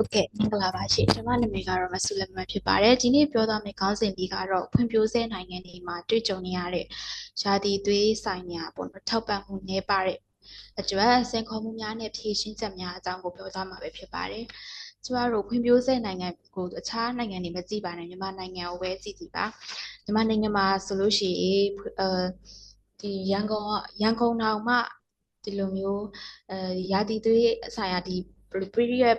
ဟုတ်ကဲ့မင်္ဂလာပါရှင်ကျွန်မနာမည်ကတော့မဆူလမန်ဖြစ်ပါတယ်ဒီနေ့ပြောသွားမယ့်ခေါင်းစဉ်လေးကတော့ဖွံ့ဖြိုးဆဲနိုင်ငံတွေမှာတွေ့ကြုံနေရတဲ့ယာတီသွေးဆိုင်ရာပေါ့နော်ထောက်ပံ့မှုနည်းပါတဲ့အတွက်စင်ခေါ်မှုများနဲ့ဖြည့်ရှင်းချက်များအကြောင်းကိုပြောသွားမှာပဲဖြစ်ပါတယ်ကျမတို့ဖွံ့ဖြိုးဆဲနိုင်ငံကိုအခြားနိုင်ငံတွေမကြည့်ပါနဲ့မြန်မာနိုင်ငံကိုပဲကြည့်ကြည့်ပါမြန်မာနိုင်ငံမှာဆိုလို့ရှိရင်အဲဒီရန်ကုန်ရန်ကုန်တောင်မှဒီလိုမျိုးအဲယာတီသွေးဆိုင်ရာဒီ period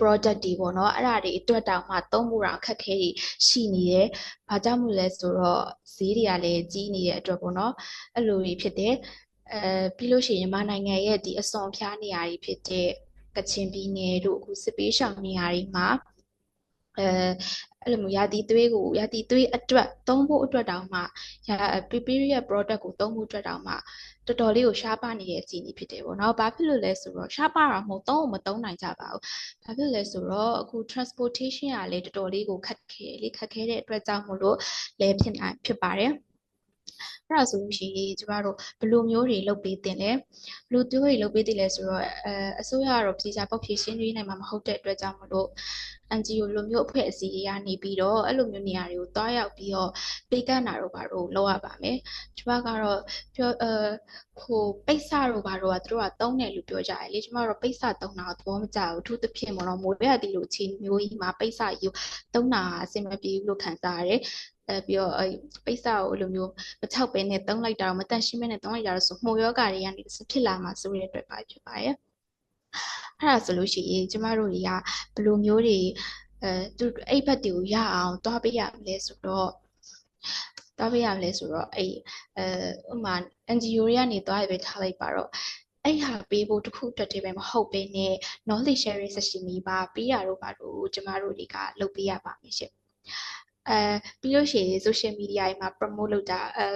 project တွေပေါ့နော်အဲ့ဒါတွေအတွက်တောင်မှသုံးဖို့တော့အခက်ခဲတွေရှိနေတယ်။ဘာကြောင့်မို့လဲဆိုတော့ဈေးတွေကလည်းကြီးနေတဲ့အတွက်ပေါ့နော်။အဲ့လိုကြီးဖြစ်တယ်။အဲပြီးလို့ရှိရင်မြန်မာနိုင်ငံရဲ့ဒီအစွန်ဖျားနေရာတွေဖြစ်တဲ့ကချင်ပြည်နယ်တို့အခုစစ်ပေးရှောင်နေရာတွေမှာအဲအဲ့လိုမျိုးရာသီသွေးကိုရာသီသွေးအတွက်သုံးဖို့အတွက်တောင်မှရာ period product ကိုသုံးဖို့အတွက်တောင်မှ တော်တော်လေးကိုရှားပါနေတဲ့အခြေအနေဖြစ်တယ်ပေါ့နော်။ဘာဖြစ်လို့လဲဆိုတော့ရှားပါတာမဟုတ်သုံးအောင်မသုံးနိုင်ကြပါဘူး။ဘာဖြစ်လဲဆိုတော့အခု transportation ကလည်းတော်တော်လေးကိုခက်ခဲလေခက်ခဲတဲ့အတွက်ကြောင့်မို့လို့လည်းဖြစ်နိုင်ဖြစ်ပါတယ်။အဲ့ဒါဆိုလို့ရှိရင်ကျမတို့ဘယ်လိုမျိုးတွေလုပ်ပေးတင်လဲဘယ်လိုမျိုးတွေလုပ်ပေးတင်လဲဆိုတော့အဲအစိုးရကတော့ပြည်စာပေါက်ဖြည့်ရှင်းရေးနိုင်မှာမဟုတ်တဲ့အတွက်ကြောင့်မလို့ NGO လိုမျိုးအဖွဲ့အစည်းတွေကနေပြီးတော့အဲ့လိုမျိုးနေရာတွေကိုတွားရောက်ပြီးတော့ပေးကမ်းတာတို့ဘာတို့လုပ်ရပါမယ်ကျမကတော့ပြောအဲဟိုပိတ်စတို့ဘာတို့ကသူတို့ကတုံးတယ်လို့ပြောကြတယ်လေကျမတို့ပိတ်စတုံးတာသဘောမကျဘူးအထူးသဖြင့်ပေါ့နော်မိုးရသည်လိုချင်းမျိုးကြီးမှာပိတ်စယူတုံးတာအဆင်မပြေဘူးလို့ခံစားရတယ်အဲပြီးတော့ပိတ်စကိုလိုမျိုးမချောက်ပဲနဲ့တုံးလိုက်တာမတန့်ရှင်းမဲနဲ့တုံးလိုက်တာဆိုမှုယောဂတွေကနေဖြစ်လာမှာဆိုရတဲ့အတွက်ပါဖြစ်ပါရဲ့ အဲ့ဒါဆိုလို့ရှိရင်ကျမတို့တွေကဘယ်လိုမျိုးတွေအဲသူအဲ့ဘက်တွေကိုရအောင်တွားပေးရမလဲဆိုတော့တွားပေးရမလဲဆိုတော့အဲ့အဲဥမာ NGO တွေကနေတွားရပဲထားလိုက်ပါတော့အဲ့ဟာပေးဖို့တခုအတွက်တည်းပဲမဟုတ်ဘဲနဲ့ knowledge sharing session တွေပါပေးရတော့ပါလို့ကျမတို့တွေကလုပ်ပေးရပါမယ်ရှင်အဲပြီးလို့ရှိရင် social media တွေမှာ promote လုပ်တာအဲ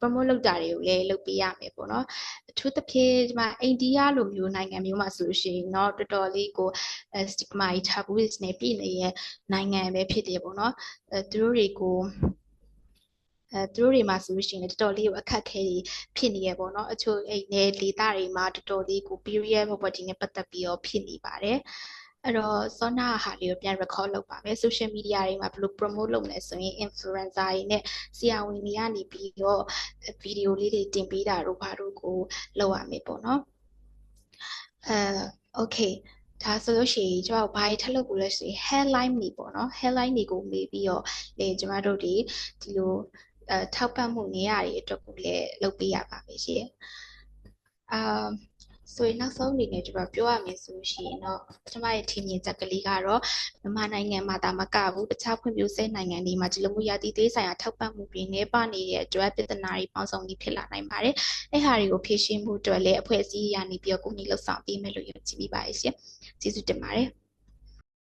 promote လုပ်တာတွေကိုလည်းလုပ်ပေးရမယ်ပေါ့နော်အထူးသဖြင့်ဒီမှာအိန္ဒိယလိုမျိုးနိုင်ငံမျိုးမှာဆိုလို့ရှိရင်တော့တော်တော်လေးကို stigma ကြီး taboo နဲ့ပြည်နေတဲ့နိုင်ငံပဲဖြစ်တယ်ပေါ့နော်အဲသူတို့တွေကိုအဲသူတို့တွေမှာဆိုလို့ရှိရင်တော်တော်လေးကိုအခက်ခဲတွေဖြစ်နေရပေါ့နော်အချို့အဲ့နေဒေတာတွေမှာတော်တော်လေးကို period property နဲ့ပတ်သက်ပြီးတော့ဖြစ်နေပါတယ် အဲ့တော့စောနာဟာလေးကိုပြန် record လုပ်ပါမယ် social media တွေမှာဘယ်လို promote လုပ်မလဲဆိုရင် influencer တွေနဲ့ဆရာဝန်တွေကနေပြီးတော့ video လေးတွေတင်ပေးတာတို့ဘာတို့ကိုလုပ်ရမယ်ပေါ့နော်အဲ okay ဒါဆိုလို့ရှိရင်ကျွန်တော်ဘာတွေထပ်လုပ်ဖို့လဲဆိုရင် hairline တွေပေါ့နော် hairline တွေကိုမေးပြီးတော့လေကျွန်တော်တို့ဒီဒီလိုအဲထောက်ပံ့မှုနေရာတွေအတွက်ကိုလည်းလုပ်ပေးရပါမယ်ရှင်အာ ဆိုရင်နောက်ဆုံးအနေနဲ့ကျွန်တော်ပြောရမယ်ဆိုရှင်တော့ကျွန်မရဲ့ထင်မြင်ချက်ကလေးကတော့မြန်မာနိုင်ငံမှာဒါမကဘူးတခြားဖွံ့ဖြိုးဆဲနိုင်ငံတွေမှာဒီလိုမျိုးရာသီသေးဆိုင်ရာထောက်ပံ့မှုတွေနေပါနေတဲ့အတွက်ပြဿနာတွေပေါင်းစုံပြီးဖြစ်လာနိုင်ပါတယ်။အဲ့ဟာတွေကိုဖြေရှင်းမှုအတွက်လည်းအဖွဲ့အစည်းရနေပြီးတော့ကိုယ်ကြီးလှုပ်ဆောင်ပေးမယ်လို့ယုံကြည်မိပါတယ်ရှင်။ကျေးဇူးတင်ပါတယ်။